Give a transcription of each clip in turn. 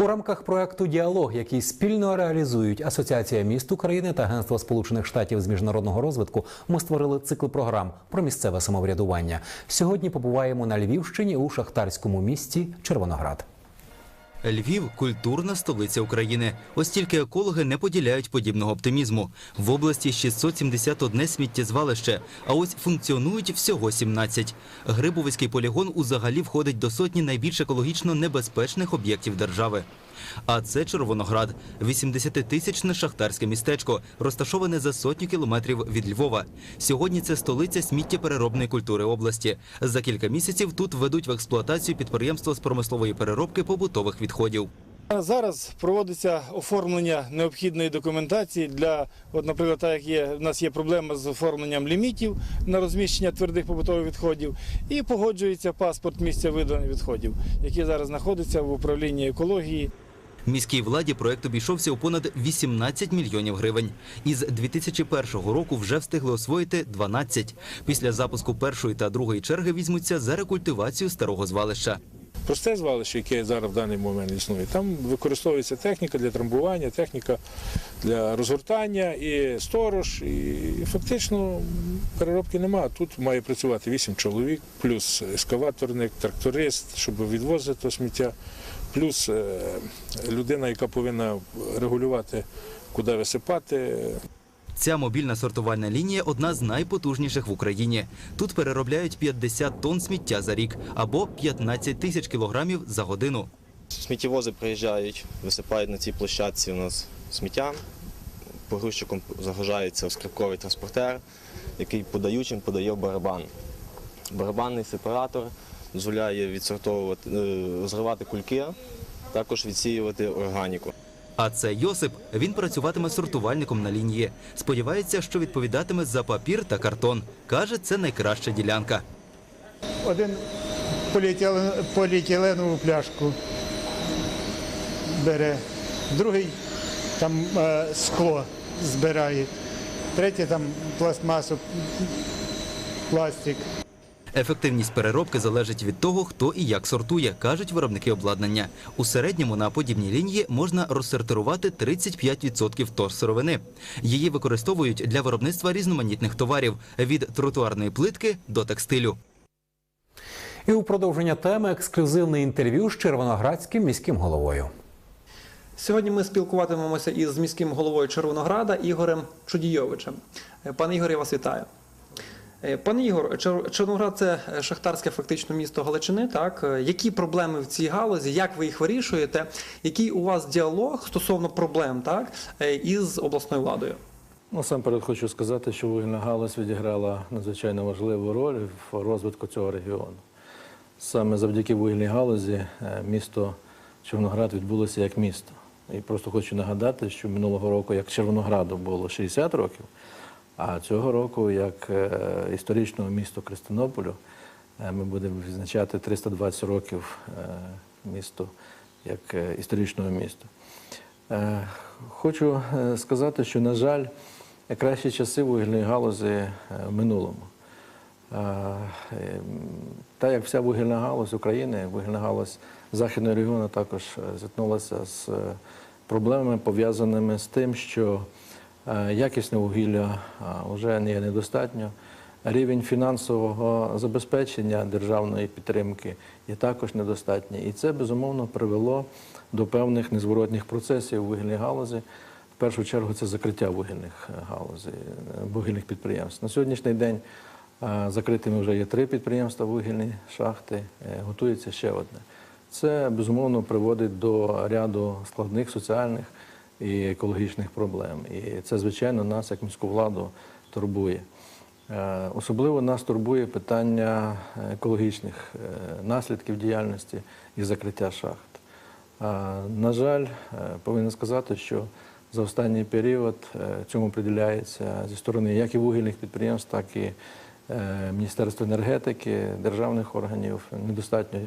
У рамках проекту Діалог, який спільно реалізують Асоціація міст України та Агентство Сполучених Штатів з міжнародного розвитку, ми створили цикл програм про місцеве самоврядування. Сьогодні побуваємо на Львівщині у шахтарському місті Червоноград. Львів культурна столиця України. Ось тільки екологи не поділяють подібного оптимізму. В області 671 сміттєзвалище, а ось функціонують всього 17. Грибовицький полігон узагалі входить до сотні найбільш екологічно небезпечних об'єктів держави. А це Червоноград, 80-тисячне шахтарське містечко, розташоване за сотню кілометрів від Львова. Сьогодні це столиця сміттєпереробної культури області. За кілька місяців тут введуть в експлуатацію підприємство з промислової переробки побутових відходів. Зараз проводиться оформлення необхідної документації для, от, наприклад, так як є, у нас є проблема з оформленням лімітів на розміщення твердих побутових відходів, і погоджується паспорт місця видалення відходів, який зараз знаходиться в управлінні екології. Міській владі проект обійшовся у понад 18 мільйонів гривень. Із 2001 року вже встигли освоїти 12. Після запуску першої та другої черги візьмуться за рекультивацію старого звалища. Просте звалище, яке зараз в даний момент існує, там використовується техніка для трамбування, техніка для розгортання і сторож. І фактично переробки немає. Тут має працювати 8 чоловік, плюс ескаваторник, тракторист, щоб відвозити сміття, плюс е, людина, яка повинна регулювати, куди висипати, Ця мобільна сортувальна лінія одна з найпотужніших в Україні. Тут переробляють 50 тонн сміття за рік або 15 тисяч кілограмів за годину. Сміттєвози приїжджають, висипають на цій площадці у нас сміття. Погрузчиком загружається скрипковий транспортер, який подаючим подає барабан. Барабанний сепаратор дозволяє відсортовувати, е, розривати кульки, також відсіювати органіку. А це Йосип. Він працюватиме сортувальником на лінії. Сподівається, що відповідатиме за папір та картон. Каже, це найкраща ділянка. один поліетилен- поліетиленову пляшку бере, другий там е, скло збирає, третій там пластмасу, пластик. Ефективність переробки залежить від того, хто і як сортує, кажуть виробники обладнання. У середньому на подібній лінії можна розсортирувати 35% торсировини. Її використовують для виробництва різноманітних товарів від тротуарної плитки до текстилю. І у продовження теми ексклюзивне інтерв'ю з червоноградським міським головою. Сьогодні ми спілкуватимемося із міським головою Червонограда Ігорем Чудійовичем. Пане Ігоре, я вас вітаю. Е, Пане Ігор, Червоноград це е, шахтарське фактично місто Галичини. Так Е, які проблеми в цій галузі? Як ви їх вирішуєте? Який у вас діалог стосовно проблем так із обласною владою? Насамперед хочу сказати, що вугільна галузь відіграла надзвичайно важливу роль в розвитку цього регіону. Саме завдяки вугільній галузі місто Червоноград відбулося як місто. І просто хочу нагадати, що минулого року, як Червонограду було 60 років, а цього року, як е, історичного міста Кристинополю, е, ми будемо відзначати 320 років е, місту як історичного міста. Хочу сказати, що, на жаль, кращі часи вугільної галузі в минулому. Та як вся вугільна галузь України, вугільна галузь Західного регіону також зіткнулася з проблемами, пов'язаними з тим, що якісне вугілля вже не є недостатньо. Рівень фінансового забезпечення державної підтримки є також недостатній. І це безумовно привело до певних незворотних процесів вугільній галузі. В першу чергу це закриття вугільних е, галузей, е, вугільних підприємств. На сьогоднішній день е, закритими вже є три підприємства вугільні шахти, е, готується ще одне. Це безумовно приводить до ряду складних соціальних і екологічних проблем. І це, звичайно, нас, як міську владу, турбує. Е, Особливо нас турбує питання екологічних е, наслідків діяльності і закриття шахт. Е, На жаль, повинен сказати, що за останній період цьому приділяється зі сторони як і вугільних підприємств, так і Міністерства енергетики, державних органів недостатньо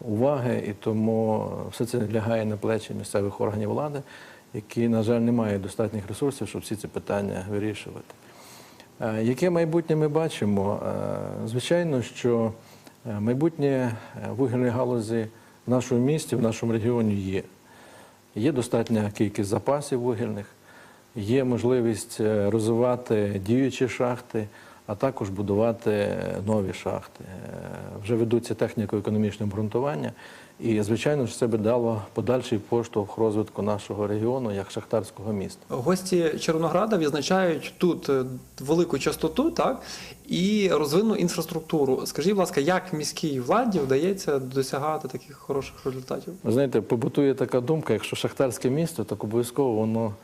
уваги, і тому все це лягає на плечі місцевих органів влади, які, на жаль, не мають достатніх ресурсів, щоб всі ці питання вирішувати. Е, Яке майбутнє ми бачимо? Е, Звичайно, що е, майбутнє вугільної галузі в нашому місті, в нашому регіоні є. Є достатня кількість запасів вугільних, є можливість розвивати діючі шахти, а також будувати нові шахти. Е, Вже ведуться техніко-економічне обґрунтування. І, звичайно ж, це би дало подальший поштовх розвитку нашого регіону як шахтарського міста. Гості Червонограда відзначають тут е, велику частоту, так і розвинену інфраструктуру. Скажіть, будь ласка, як міській владі вдається досягати таких хороших результатів? Ви знаєте, побутує така думка, якщо шахтарське місто, так обов'язково воно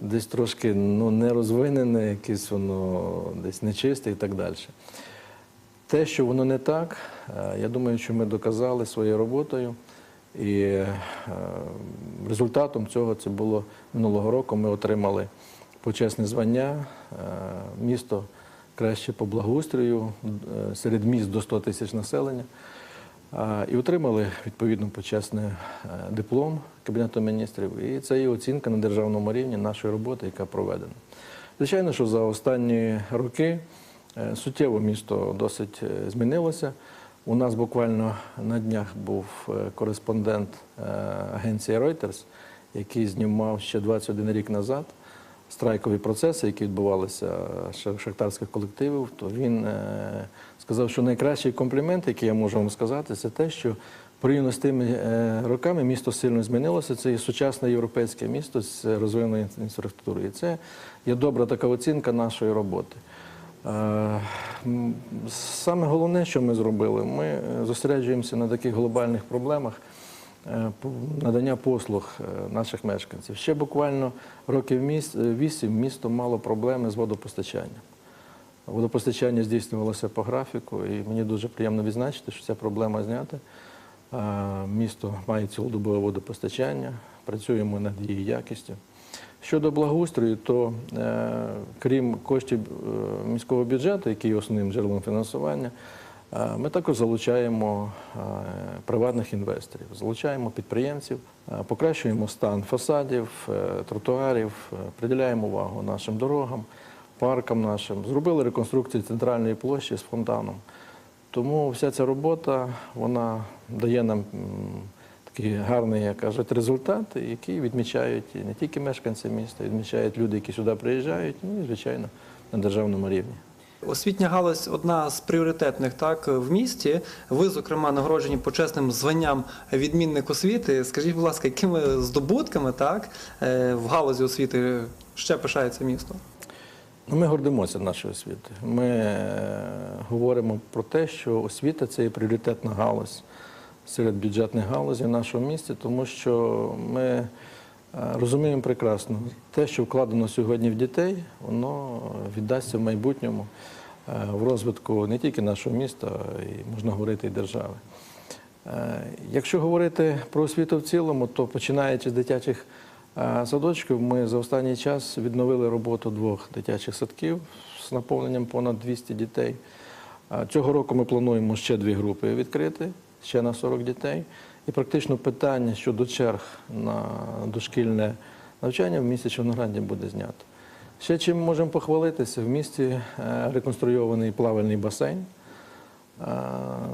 десь трошки ну, не розвинене, якесь воно десь нечисте і так далі. Те, що воно не так, е, я думаю, що ми доказали своєю роботою. І е, результатом цього це було минулого року. Ми отримали почесне звання е, місто краще по благоустрою серед міст до 100 тисяч населення. І отримали відповідно почесний е, диплом Кабінету міністрів. І це є оцінка на державному рівні нашої роботи, яка проведена. Звичайно, що за останні роки е, суттєво місто досить е, змінилося. У нас буквально на днях був кореспондент агенції Reuters, який знімав ще 21 рік назад страйкові процеси, які відбувалися шахтарських колективів, то він е, сказав, що найкращий комплімент, який я можу вам сказати, це те, що порівняно з тими е, роками місто сильно змінилося. Це є сучасне європейське місто з розвиненою інфраструктурою. І це є добра така оцінка нашої роботи. Е, Саме головне, що ми зробили, ми зосереджуємося на таких глобальних проблемах надання послуг е, наших мешканців. Ще буквально років е, вісім місто мало проблеми з водопостачанням. Водопостачання здійснювалося по графіку, і мені дуже приємно відзначити, що ця проблема знята. Е, Місто має цілодобове водопостачання, працюємо над її якістю. Щодо благоустрою, то е, крім коштів е, міського бюджету, який є основним джерелом фінансування, е, ми також залучаємо е, приватних інвесторів, залучаємо підприємців, е, покращуємо стан фасадів, е, тротуарів, е, приділяємо увагу нашим дорогам, паркам нашим. Зробили реконструкцію центральної площі з фонтаном. Тому вся ця робота вона дає нам такий гарний, як кажуть, результат, який відмічають не тільки мешканці міста, відмічають люди, які сюди приїжджають, ну і звичайно на державному рівні. Освітня галузь одна з пріоритетних так в місті. Ви, зокрема, нагороджені почесним званням відмінник освіти. Скажіть, будь ласка, якими здобутками так е, в галузі освіти ще пишається місто? Ну, ми гордимося нашою освітою. Ми е, говоримо про те, що освіта це є пріоритетна галузь серед бюджетних галузей нашого міста, тому що ми розуміємо прекрасно, те, що вкладено сьогодні в дітей, воно віддасться в майбутньому е, в розвитку не тільки нашого міста, й можна говорити і держави. Е, Якщо говорити про освіту в цілому, то починаючи з дитячих е, садочків, ми за останній час відновили роботу двох дитячих садків з наповненням понад 200 дітей. Е, Цього року ми плануємо ще дві групи відкрити, ще на 40 дітей. І практично питання щодо черг на дошкільне навчання в місті Чорнограді буде знято. Ще чим можемо похвалитися, в місті е, реконструйований плавальний басейн.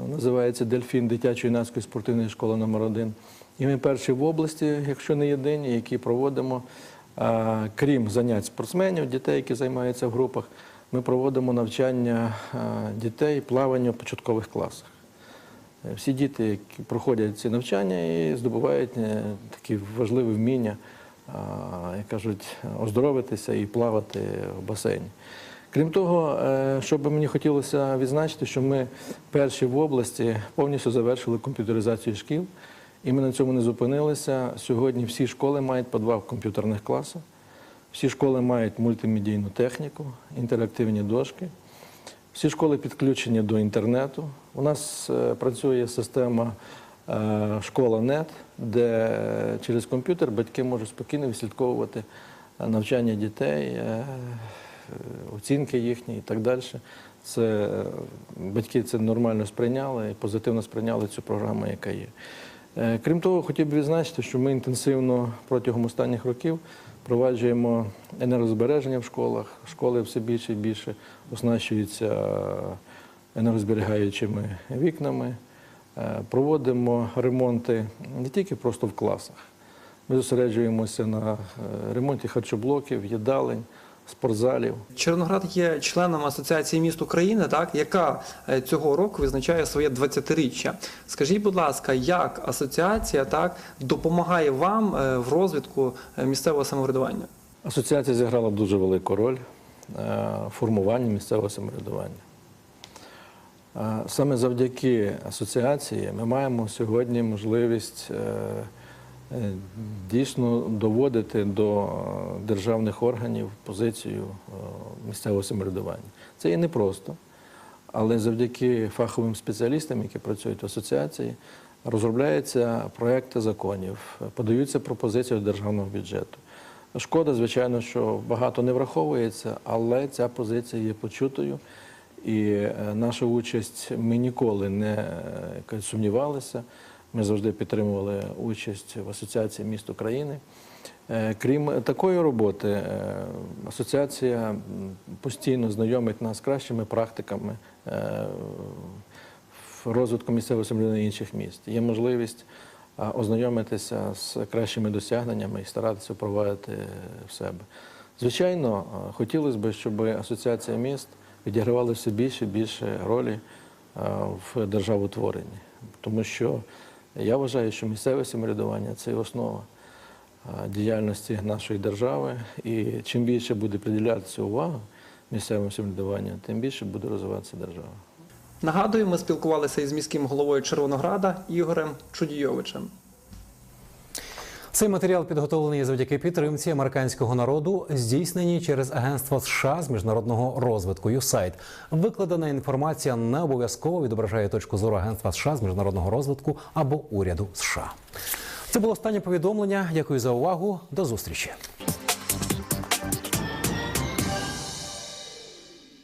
Називається Дельфін дитячо-юнацької спортивної школи номер 1 І ми перші в області, якщо не єдині, які проводимо, крім занять спортсменів, дітей, які займаються в групах, ми проводимо навчання дітей плаванню в початкових класах. Всі діти, які проходять ці навчання і здобувають е, такі важливі вміння, як кажуть, оздоровитися і плавати в басейні. Крім того, е, що би мені хотілося відзначити, що ми перші в області повністю завершили комп'ютеризацію шкіл, і ми на цьому не зупинилися. Сьогодні всі школи мають по два комп'ютерних класи, всі школи мають мультимедійну техніку, інтерактивні дошки. Всі школи підключені до інтернету. У нас е, працює система е, школа-нет, де через комп'ютер батьки можуть спокійно відслідковувати е, навчання дітей, оцінки їхні і так далі. Це батьки це нормально сприйняли і позитивно сприйняли цю програму, яка є. Крім того, хотів би відзначити, що ми інтенсивно протягом останніх років впроваджуємо енергозбереження в школах. Школи все більше і більше оснащуються енергозберігаючими вікнами. Е, Проводимо ремонти не тільки просто в класах. Ми зосереджуємося на е, ремонті харчоблоків, їдалень, спортзалів. Червоноград є членом Асоціації міст України, так, яка е, цього року відзначає своє 20-річчя. Скажіть, будь ласка, як асоціація так, допомагає вам в розвитку місцевого самоврядування? Асоціація зіграла дуже велику роль в формуванні місцевого самоврядування. Саме завдяки асоціації ми маємо сьогодні можливість е, е, дійсно доводити до державних органів позицію е, місцевого самоврядування. Це є непросто, але завдяки фаховим спеціалістам, які працюють в асоціації, розробляються проекти законів, подаються пропозиції до державного бюджету. Шкода, звичайно, що багато не враховується, але ця позиція є почутою. І е, наша участь ми ніколи не е, сумнівалися. Ми завжди підтримували участь в Асоціації міст України. Е, Крім такої роботи, асоціація постійно знайомить нас з кращими практиками розвитку місцевого самоврядування інших міст. Є можливість ознайомитися з кращими досягненнями і старатися впровадити в себе. Звичайно, хотілося б, щоб асоціація міст відігравала все більше і більше ролі в державотворенні. Тому що я вважаю, що місцеве самоврядування це основа діяльності нашої держави. І чим більше буде приділятися увага місцевому самоврядуванню, тим більше буде розвиватися держава. Нагадую, ми спілкувалися із міським головою Червонограда Ігорем Чудійовичем. Цей матеріал підготовлений завдяки підтримці американського народу, здійснені через Агентство США з міжнародного розвитку USAID. Викладена інформація не обов'язково відображає точку зору Агентства США з міжнародного розвитку або уряду США. Це було останнє повідомлення. Дякую за увагу. До зустрічі.